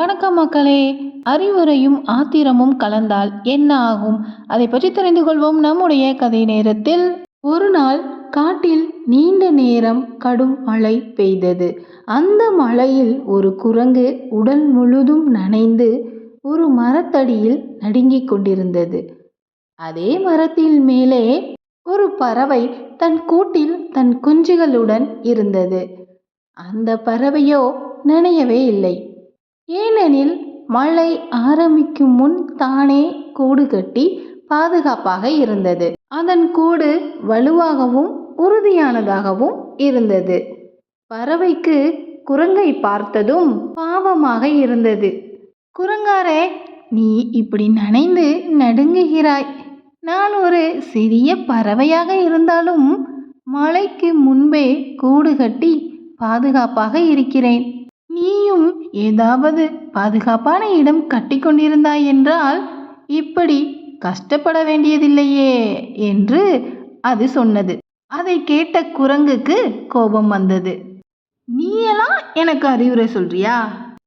வணக்கம் மக்களே. அறிவுரையும் ஆத்திரமும் கலந்தால் என்ன ஆகும்? அதை பற்றி தெரிந்து கொள்வோம் நம்முடைய கதை நேரத்தில். ஒரு நாள் காட்டில் நீண்ட நேரம் கடும் மழை பெய்தது. அந்த மழையில் ஒரு குரங்கு உடல் முழுதும் நனைந்து ஒரு மரத்தடியில் நடுங்கிக் கொண்டிருந்தது. அதே மரத்தில் மேலே ஒரு பறவை தன் கூட்டில் தன் குஞ்சுகளுடன் இருந்தது. அந்த பறவையோ நனையவே இல்லை. ஏனெனில் மழை ஆரம்பிக்கும் முன் தானே கூடு கட்டி பாதுகாப்பாக இருந்தது. அதன் கூடு வலுவாகவும் உறுதியானதாகவும் இருந்தது. பறவைக்கு குரங்கை பார்த்ததும் பாவமாக இருந்தது. குரங்காரே நீ இப்படி நனைந்து நடுங்குகிறாய். நான் ஒரு சிறிய பறவையாக இருந்தாலும் மழைக்கு முன்பே கூடு கட்டி பாதுகாப்பாக இருக்கிறேன். நீயும் ஏதாவது பாதுகாப்பான இடம் கட்டிக்கொண்டிருந்தாய் என்றால் இப்படி கஷ்டப்பட வேண்டியதில்லையே என்று அது சொன்னது. அதை கேட்ட குரங்குக்கு கோபம் வந்தது. நீயெல்லாம் எனக்கு அறிவுரை சொல்றியா?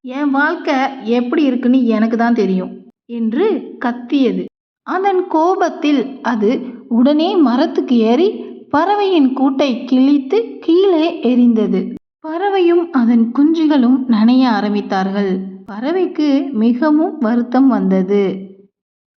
என் வாழ்க்கை எப்படி இருக்குன்னு எனக்கு தான் தெரியும் என்று கத்தியது. அதன் கோபத்தில் அது உடனே மரத்துக்கு ஏறி பறவையின் கூட்டை கிழித்து கீழே எரிந்தது பறவையும் அதன் குஞ்சுகளும் நனைய ஆரம்பித்தார்கள். பறவைக்கு மிகவும் வருத்தம் வந்தது.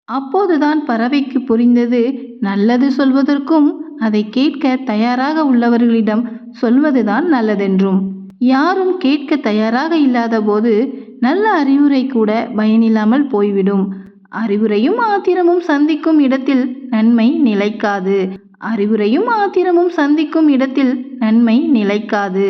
அப்போதுதான் பறவைக்கு புரிந்தது நல்லது சொல்வதற்கும் அதை கேட்க தயாராக உள்ளவர்களிடம் சொல்வதுதான் நல்லதென்றும். யாரும் கேட்க தயாராக இல்லாத போது நல்ல அறிவுரை கூட பயனில்லாமல் போய்விடும். அறிவுரையும் ஆத்திரமும் சந்திக்கும் இடத்தில் நன்மை நிலைக்காது. அறிவுரையும் ஆத்திரமும் சந்திக்கும் இடத்தில் நன்மை நிலைக்காது.